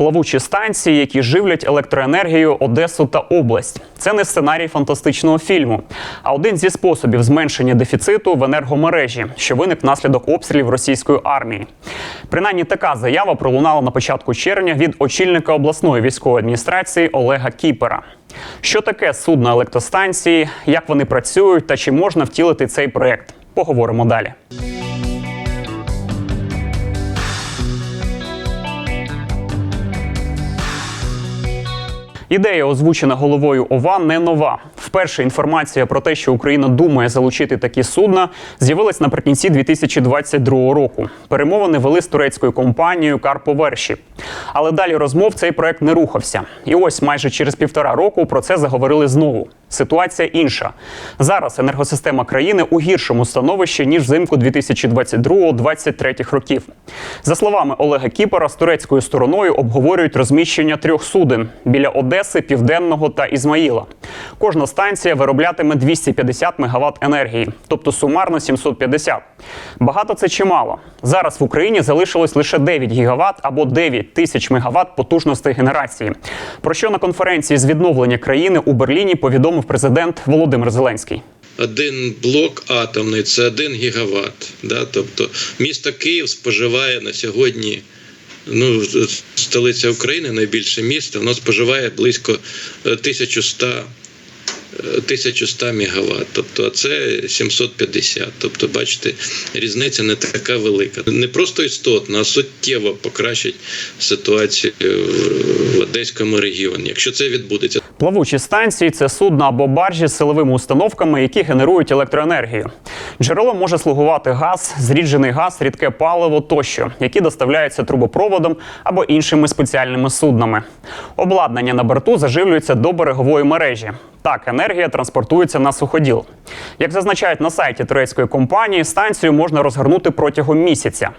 Плавучі станції, які живлять електроенергію Одесу та область. Це не сценарій фантастичного фільму, а один зі способів зменшення дефіциту в енергомережі, що виник внаслідок обстрілів російської армії. Принаймні така заява пролунала на початку червня від очільника обласної військової адміністрації Олега Кіпера. Що таке судно електростанції, як вони працюють та чи можна втілити цей проект? Поговоримо далі. Ідея, озвучена головою ОВА, не нова. Вперше інформація про те, що Україна думає залучити такі судна, з'явилась наприкінці 2022 року. Перемовини вели з турецькою компанією Карповерші. Але далі розмов цей проект не рухався. І ось майже через півтора року про це заговорили знову. Ситуація інша. Зараз енергосистема країни у гіршому становищі ніж взимку 2022-2023 років. За словами Олега Кіпера, з турецькою стороною обговорюють розміщення трьох суден біля Одеси, Південного та Ізмаїла. Кожна станція вироблятиме 250 МВт енергії, тобто сумарно 750. Багато це чи мало. Зараз в Україні залишилось лише 9 гігават або 9 тисяч мегаватт потужностей генерації. Про що на конференції з відновлення країни у Берліні повідомив президент Володимир Зеленський. Один блок атомний це 1 гігават. Да? Тобто місто Київ споживає на сьогодні. Ну, столиця України, найбільше місто, воно споживає близько е, 1100 е, 1100 мегаватт, тобто а це 750. Тобто, бачите, різниця не така велика. Не просто істотно, а суттєво покращить ситуацію в Одеському регіоні. Якщо це відбудеться, Плавучі станції це судна або баржі з силовими установками, які генерують електроенергію. Джерелом може слугувати газ, зріджений газ, рідке паливо тощо, які доставляються трубопроводом або іншими спеціальними суднами. Обладнання на борту заживлюється до берегової мережі. Так, енергія транспортується на суходіл. Як зазначають на сайті турецької компанії, станцію можна розгорнути протягом місяця.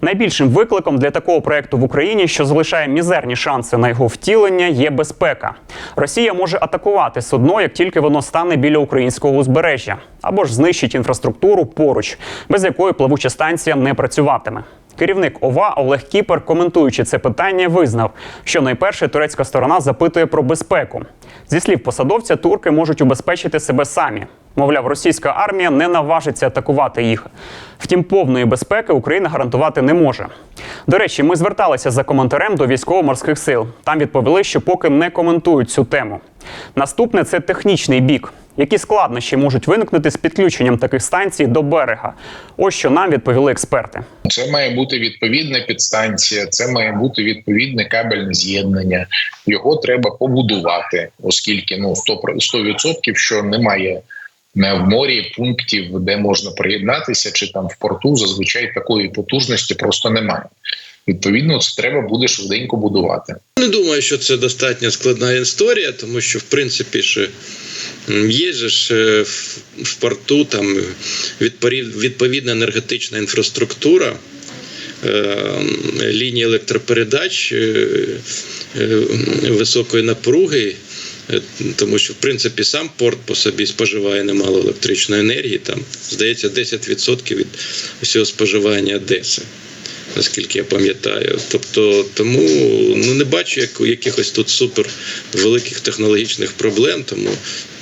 Найбільшим викликом для такого проекту в Україні, що залишає мізерні шанси на його втілення, є безпека. Росія може атакувати судно, як тільки воно стане біля українського узбережжя, або ж знищить інфраструктуру поруч, без якої плавуча станція не працюватиме. Керівник ОВА Олег Кіпер, коментуючи це питання, визнав, що найперше турецька сторона запитує про безпеку. Зі слів посадовця, турки можуть убезпечити себе самі. Мовляв, російська армія не наважиться атакувати їх. Втім, повної безпеки Україна гарантувати не може. До речі, ми зверталися за коментарем до військово-морських сил. Там відповіли, що поки не коментують цю тему. Наступне це технічний бік. Які складнощі можуть виникнути з підключенням таких станцій до берега? Ось що нам відповіли експерти. Це має бути відповідна підстанція, це має бути відповідне кабельне з'єднання. Його треба побудувати, оскільки ну 100%, що немає не в морі пунктів, де можна приєднатися, чи там в порту зазвичай такої потужності просто немає. Відповідно, це треба буде швиденько будувати. Не думаю, що це достатньо складна історія, тому що в принципі що є ж в- порту там відповідна енергетична інфраструктура. е, Лінії електропередач е, е, високої напруги, тому що в принципі сам порт по собі споживає немало електричної енергії. Там здається 10% від всього споживання Одеси наскільки я пам'ятаю. Тобто, тому ну не бачу як, якихось тут супер великих технологічних проблем. Тому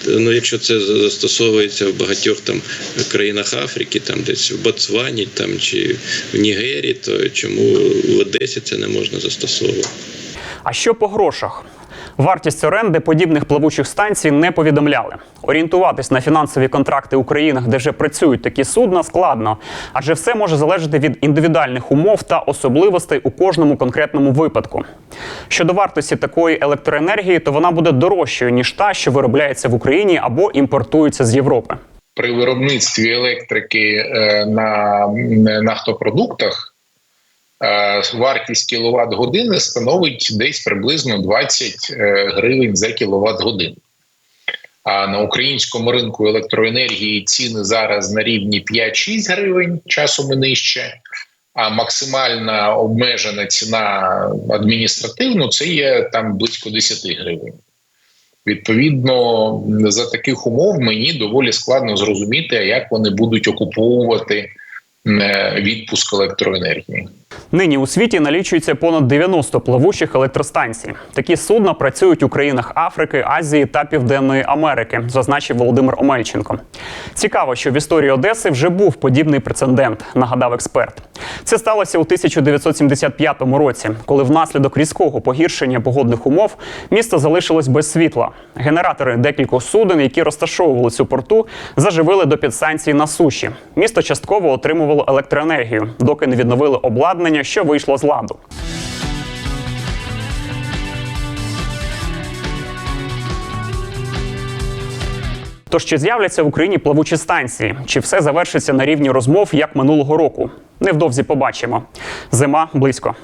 ну, якщо це застосовується в багатьох там країнах Африки, там десь в Ботсвані там чи в Нігері, то чому в Одесі це не можна застосовувати? А що по грошах? Вартість оренди подібних плавучих станцій не повідомляли. Орієнтуватись на фінансові контракти у країнах, де вже працюють такі судна, складно, адже все може залежати від індивідуальних умов та особливостей у кожному конкретному випадку. Щодо вартості такої електроенергії, то вона буде дорожчою ніж та, що виробляється в Україні або імпортується з Європи. При виробництві електрики е, на нафтопродуктах вартість кіловат години становить десь приблизно 20 е, гривень за кіловат годину. А на українському ринку електроенергії ціни зараз на рівні 5-6 гривень, часом і нижче. А максимальна обмежена ціна адміністративно це є там близько 10 гривень. Відповідно, за таких умов мені доволі складно зрозуміти, як вони будуть окуповувати е, відпуск електроенергії. Нині у світі налічується понад 90 пливучих електростанцій. Такі судна працюють у країнах Африки, Азії та Південної Америки, зазначив Володимир Омельченко. Цікаво, що в історії Одеси вже був подібний прецедент, нагадав експерт. Це сталося у 1975 році, коли внаслідок різкого погіршення погодних умов місто залишилось без світла. Генератори декількох суден, які розташовувалися у порту, заживили до підстанції на суші. Місто частково отримувало електроенергію, доки не відновили обладнання, що вийшло з ладу. Тож чи з'являться в Україні плавучі станції? Чи все завершиться на рівні розмов як минулого року? Невдовзі побачимо. Зима близько.